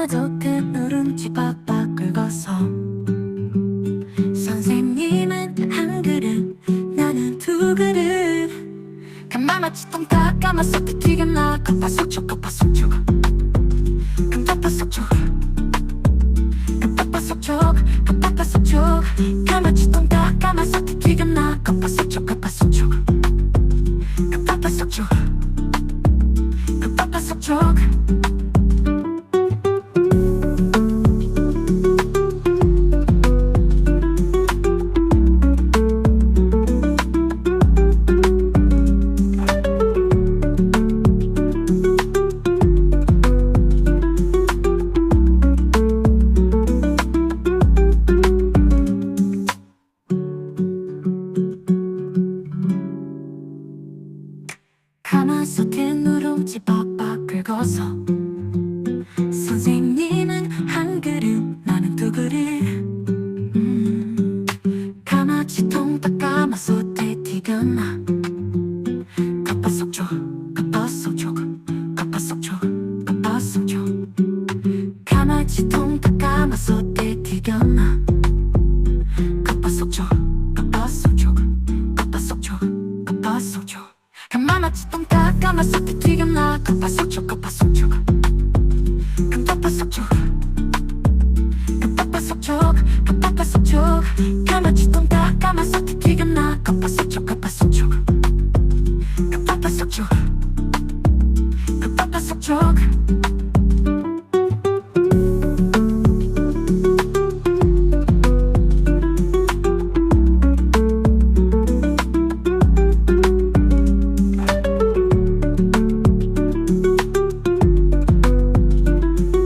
나도 그 누룽지 빡빡 긁어서 선생님은 한 그릇 나는 두 그릇. 간마마치 똥딱 까마서 튀겨나 겉바속촉 겉바속촉 겉바속촉 누룽지 빡빡 긁어서. 선생님은 한 그릇 나는 두 그릇 음, 가마치 통닭 가마솥에 튀겨나 겉바속촉 겉바속촉 겉바속촉 겉바속촉 가마치 통닭 가마솥에 튀겨나 겉바속촉 겉바속촉 겉바속촉 겉바속촉 간마마치 똥딱 까마솥에 튀겨 급박속초 급박속초 급박속초 급박속초 급박속초 까맣지 돈다 까맣어 티가 나 급박속초 급박속초 급박속초 급박속초